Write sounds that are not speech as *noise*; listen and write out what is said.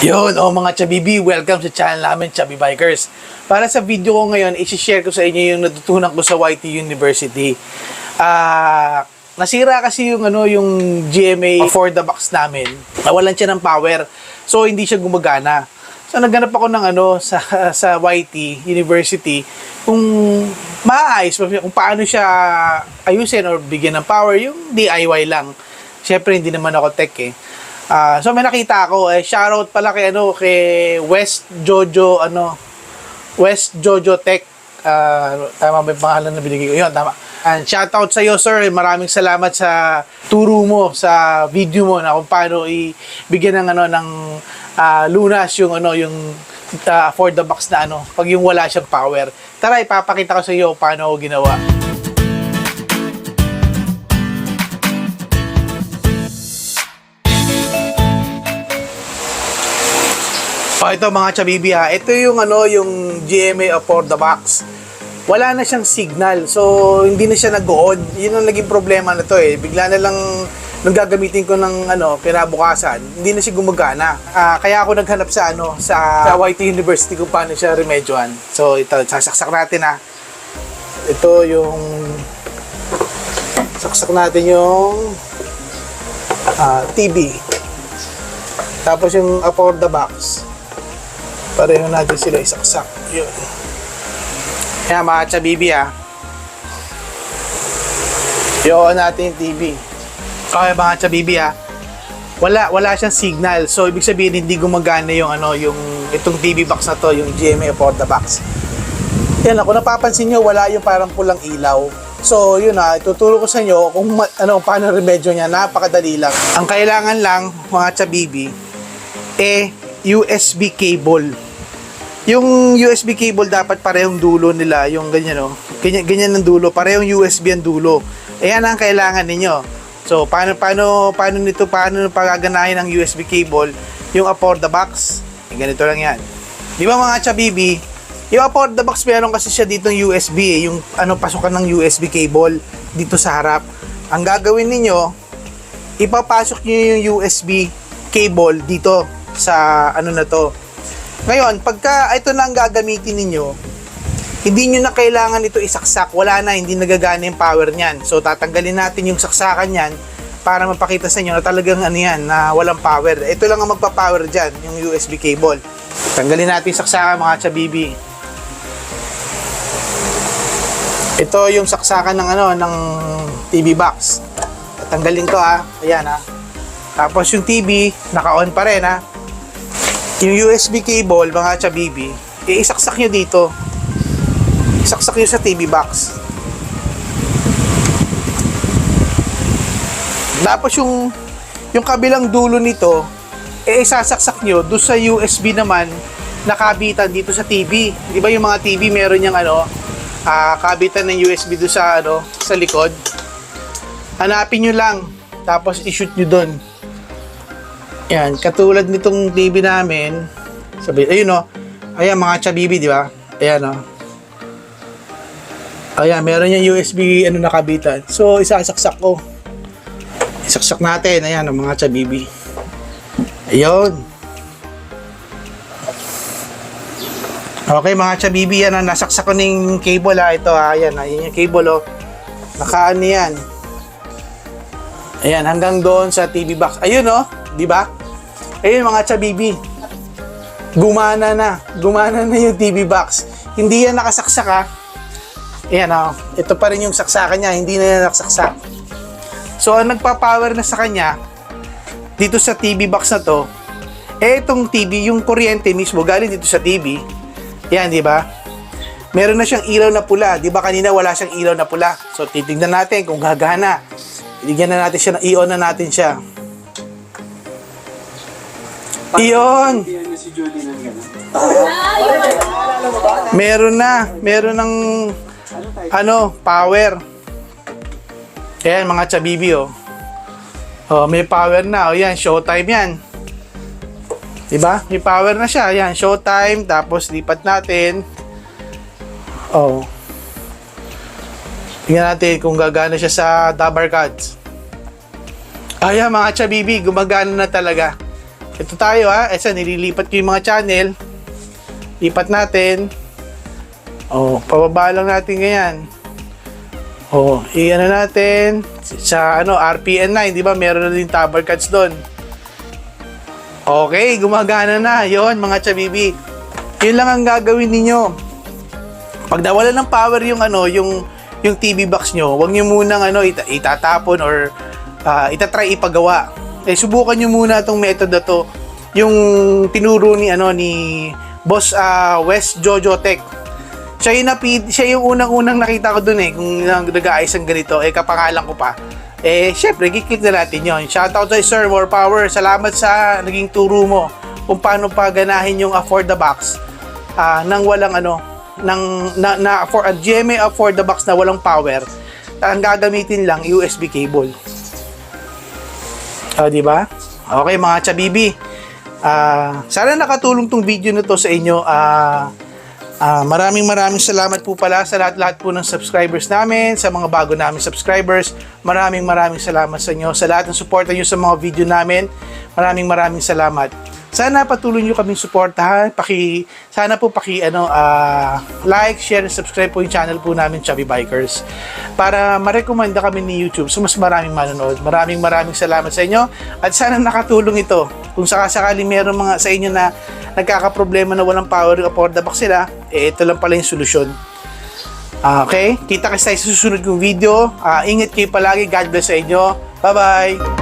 Yun, o mga Chabibi, welcome sa channel namin, Chabi Bikers. Para sa video ko ngayon, isi-share ko sa inyo yung natutunan ko sa YT University. Ah, nasira kasi yung ano yung GMA for the box namin. Nawalan siya ng power. So hindi siya gumagana. So naghanap ako ng ano sa *laughs* sa YT University kung maayos kung paano siya ayusin or bigyan ng power yung DIY lang. Siyempre hindi naman ako tech eh. Ah, so may nakita ako eh shoutout pala kay ano kay West Jojo ano West Jojo Tech. Ah, tama ba yung pangalan na binigay ko? Yun, tama. And shoutout sa iyo, sir. Maraming salamat sa turo mo, sa video mo na kung paano ibigyan ng ano ng ah, lunas yung ano yung ah, for the box na ano pag yung wala siyang power. Tara, ipapakita ko sa iyo paano ginawa. O ito mga chabibi ha, ito yung ano yung GMA for the box. Wala na siyang signal. So hindi na siya nag-on. Yun ang naging problema na to eh. Bigla na lang nung gagamitin ko ng ano kinabukasan, hindi na siya gumagana. Ah, kaya ako naghanap sa ano sa, sa YT University kung paano siya remedyohan. So ito, sasaksak natin ha. Ito yung saksak natin yung ah, TV. Tapos yung uh, for the box pareho natin sila isaksak. Yun. Kaya mga chabibi ha. Yun natin yung TV. Okay mga chabibi ha. Wala, wala siyang signal. So, ibig sabihin, hindi gumagana yung ano, yung itong TV box na to, yung GMA for the box. Yan kung napapansin nyo, wala yung parang pulang ilaw. So, yun na, ituturo ko sa inyo kung ano, paano remedyo niya. Napakadali lang. Ang kailangan lang, mga chabibi, eh, USB cable. Yung USB cable dapat parehong dulo nila, yung ganyan no. Ganyan ganyan ang dulo, parehong USB ang dulo. Ayan ang kailangan ninyo. So paano paano paano nito paano pagaganahin ang USB cable yung afford the box? Eh, ganito lang 'yan. Di ba mga chabibi? Yung afford the box meron kasi siya ditong USB eh, yung ano pasukan ng USB cable dito sa harap. Ang gagawin ninyo, ipapasok niyo yung USB cable dito sa ano na to. Ngayon, pagka ito na ang gagamitin ninyo, hindi nyo na kailangan ito isaksak. Wala na, hindi nagagana yung power niyan. So, tatanggalin natin yung saksakan niyan para mapakita sa inyo na talagang ano yan, na walang power. Ito lang ang magpa-power dyan, yung USB cable. Tanggalin natin yung saksakan mga chabibi. Ito yung saksakan ng ano, ng TV box. Tanggalin ko ah. Ayan ah. Tapos yung TV, naka-on pa rin ha. Yung USB cable, mga chabibi, iisaksak nyo dito. Isaksak nyo sa TV box. Tapos yung yung kabilang dulo nito, eh isasaksak nyo doon sa USB naman nakabitan dito sa TV. Di ba yung mga TV meron yung ano, ah, kabitan ng USB doon sa ano, sa likod. Hanapin nyo lang, tapos i-shoot nyo doon. Yan, katulad nitong TV namin. Sabi, ayun oh. Ayan mga chabibi, di ba? Ayan oh. Ayan, meron yung USB ano nakabitan. So, isasaksak ko. Isaksak natin. Ayan oh, mga chabibi. Ayun. Okay mga chabibi, yan ang nasaksak ko ng cable ha. Ito ha, ayan ha. Yan yung cable oh. Nakaano yan. Ayan, hanggang doon sa TV box. Ayun oh, di ba? Ayun mga chabibi. Gumana na. Gumana na yung TV box. Hindi yan nakasaksak ha. Ayan oh. Ito pa rin yung saksakan niya. Hindi na yan nakasaksak. So, ang nagpa-power na sa kanya, dito sa TV box na to, eh itong TV, yung kuryente mismo, galing dito sa TV. Yan, di ba? Meron na siyang ilaw na pula. Di ba kanina wala siyang ilaw na pula? So, titignan natin kung gagana. Bigyan na natin siya, i-on na natin siya. Iyon! Yan si Judy ng gano'n. Meron na. Meron ng ano, power. Ayan, mga chabibi, oh. Oh, may power na. Oh, yan, showtime yan. Diba? May power na siya. Ayan, showtime. Tapos, lipat natin. Oh. Tingnan natin kung gagana siya sa Dabar Cards. Ayan, mga chabibi, gumagana na talaga. Ito tayo ha. Esa, nililipat ko yung mga channel. Lipat natin. Oh, pababa lang natin ganyan. Oh, i-ano natin sa ano RPN 9, 'di ba? Meron na din tower cards doon. Okay, gumagana na. 'Yon, mga chabibi. 'Yun lang ang gagawin ninyo. Pag nawala ng power yung ano, yung yung TV box nyo, huwag nyo munang ano, ita- itatapon or ah, itatry ipagawa. Eh, subukan nyo muna itong method na to. Yung tinuro ni ano ni Boss ah, West Jojo Tech siya yung, napid, siya yung unang-unang nakita ko dun eh, kung nag- nag-aayos ang ganito, eh kapangalan ko pa. Eh, syempre, kiklik na natin yon. Shoutout kay Sir, more power. Salamat sa naging turo mo kung paano paganahin yung afford the box ah nang walang ano, nang, na, na for, a GMA afford the box na walang power. Ang gagamitin lang, USB cable. O, di ba? Okay, mga chabibi. Ah, sana nakatulong tong video na to sa inyo. Ah, ah, maraming maraming salamat po pala sa lahat-lahat po ng subscribers namin, sa mga bago namin subscribers. Maraming maraming salamat sa inyo, sa lahat ng suporta nyo sa mga video namin. Maraming maraming salamat. Sana patuloy nyo kaming suportahan. Paki, sana po paki ano, ah, like, share, and subscribe po yung channel po namin, Chubby Bikers. Para marekomenda kami ni YouTube so mas maraming manonood. Maraming maraming salamat sa inyo. At sana nakatulong ito. Kung sakasakali meron mga sa inyo na nagkakaproblema na walang power yung afford the box sila, eh ito lang pala yung solusyon. Ah, okay? Kita kasi tayo sa susunod kong video. Ah, ingat kayo palagi. God bless sa inyo. Bye-bye!